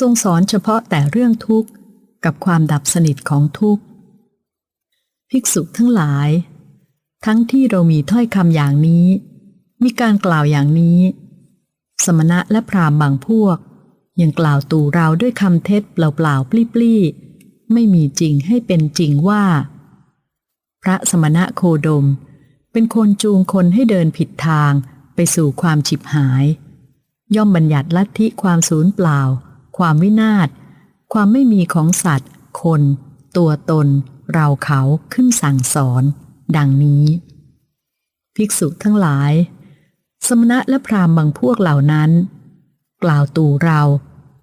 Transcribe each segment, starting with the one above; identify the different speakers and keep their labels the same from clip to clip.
Speaker 1: ทรงสอนเฉพาะแต่เรื่องทุกข์กับความดับสนิทของทุกข์ภิกษุทั้งหลาย ทั้งที่เรามีถ้อยคำอย่างนี้ มีการกล่าวอย่างนี้ สมณะและพราหมณ์บางพวก ยังกล่าวตู่เราด้วยคำเท็จเปล่าๆปลี้ๆไม่มีจริงให้เป็นจริงว่า พระสมณะโคดม เป็นคนจูงคนให้เดินผิดทางไปสู่ความฉิบหาย ย่อมบัญญัติลัทธิความสูญเปล่า ความวินาศ ความไม่มีของสัตว์ คน ตัวตน เราเขาขึ้นสั่งสอน ดังนี้ ภิกษุทั้งหลาย สมณะและพราหมณ์บางพวกเหล่านั้น กล่าวตู่เรา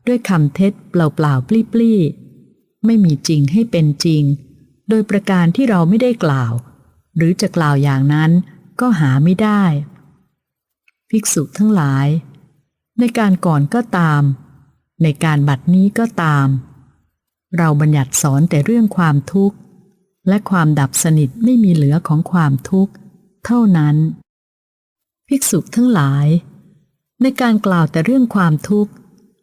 Speaker 1: ด้วยคำเท็จเปล่าๆปลี้ๆไม่มีจริงให้เป็นจริง โดยประการที่เราไม่ได้กล่าว หรือจะกล่าวอย่างนั้นก็หาไม่ได้ ภิกษุทั้งหลาย ในการก่อนก็ตาม ในการบัดนี้ก็ตาม เราบัญญัติสอนแต่เรื่องความทุกข์ และความดับสนิทไม่มีเหลือของความทุกข์ เท่านั้น ภิกษุทั้งหลาย ในการกล่าวแต่เรื่องความทุกข์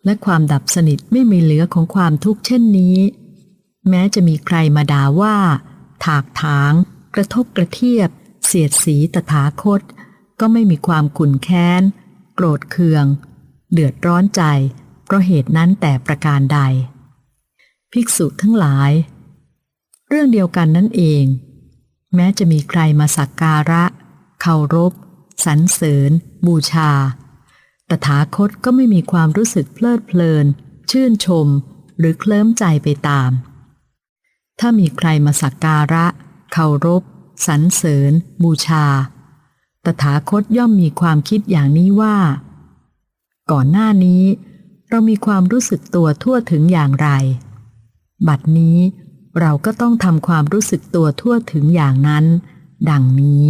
Speaker 1: และความดับสนิทไม่มีเหลือของความทุกข์เช่นนี้ แม้จะมีใครมาด่าว่า ถากถาง กระทบกระเทียบ เสียดสีตถาคต ก็ไม่มีความขุนแค้น โกรธเคือง เดือดร้อนใจ เพราะเหตุนั้นแต่ประการใด ภิกษุทั้งหลาย เรื่องเดียวกันนั่นเอง แม้จะมีใครมาสักการะเคารพสรรเสริญ บูชา ตถาคตก็ไม่มีความรู้สึกเพลิดเพลิน ชื่นชม หรือเคลิ้มใจไปตาม ถ้ามีใครมาสักการะเคารพสรรเสริญ บูชา ตถาคตย่อมมีความคิดอย่างนี้ว่า ก่อนหน้านี้ เรามีความรู้สึกตัวทั่วถึงอย่างไร บัดนี้เราก็ต้องทำความรู้สึกตัวทั่วถึงอย่างนั้น ดังนี้